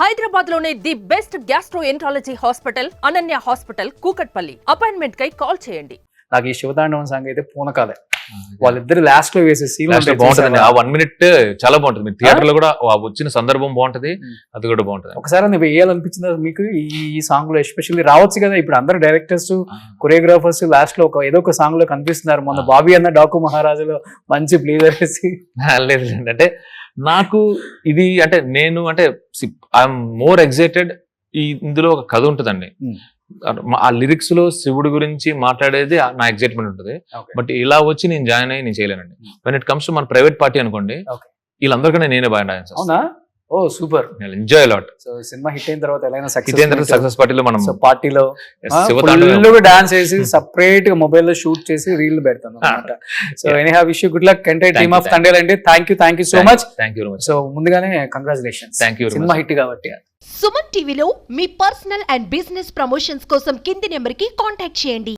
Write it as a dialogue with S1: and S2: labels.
S1: హైదరాబాద్లోనే the best gastroenterology hospital Ananya hospital Kukatpally. Appointment కై call చేయండి.
S2: నాకు ఈ శివతాండవం సాంగ్ అయితే పూనకాలే. వాళ్ళిద్దరు లాస్ట్లో వేసే సీన్
S3: బాగుంటుంది. ఆ వన్ మినిట్ చాలా బాగుంటుంది. మీరు థియేటర్లో కూడా వచ్చిన సందర్భం బాగుంటది. అది కూడా బాగుంటది.
S2: ఒకసారి నువ్వు వేయాలనిపించిందా మీకు ఈ- సాంగ్లో ఎస్పెషల్లీ రావచ్చు కదా. ఇప్పుడు అందరు డైరెక్టర్స్ కొరియోగ్రాఫర్స్ లాస్ట్లో ఒక ఏదో ఒక సాంగ్లో కనిపిస్తున్నారు. మొన్న. బాబీ అన్న డాకు మహారాజులో మంచి ప్లీజర్ వేసి.
S3: లేదు లేదు. అంటే నాకు ఇది అంటే నేను అంటే ఐఎమ్ మోర్ ఎగ్జైటెడ్ ఈ ఇందులో ఒక కథ ఉంటుందండి
S2: Hmm.
S3: ఆ లిరిక్స్లో శివుడి గురించి మాట్లాడేది నా ఎగ్జైట్మెంట్ ఉంటుంది బట్ ఇలా వచ్చి నేను జాయిన్ అయ్యి నేను చేయలేనండి. వెన్ ఇట్ కమ్స్ టు మన ప్రైవేట్ పార్టీ అనుకోండి
S2: Okay.
S3: వీళ్ళందరికన్నా నేనే బాగా డాన్స్
S2: అవునా ఓ super.
S3: Enjoy lot
S2: so cinema hit అయిన తర్వాత ఎలా సక్సెస్
S3: సక్సెస్ పార్టీలో మనం
S2: సో పార్టీలో ఫుల్ డాన్స్ వేసి సపరేట్గా మొబైల్లో షూట్ చేసి రీల్ పెడతాను అనమాట so any have wish good luck entire team of Thandel అండి. Thank you thank you so much
S3: thank you very much
S2: so ముందుగానే congratulations
S3: thank you
S2: cinema hit కాబట్టి.
S4: సుమన్ టీవీలో మీ పర్సనల్ అండ్ బిజినెస్ ప్రమోషన్స్ కోసం కింది నెంబర్కి కాంటాక్ట్ చేయండి.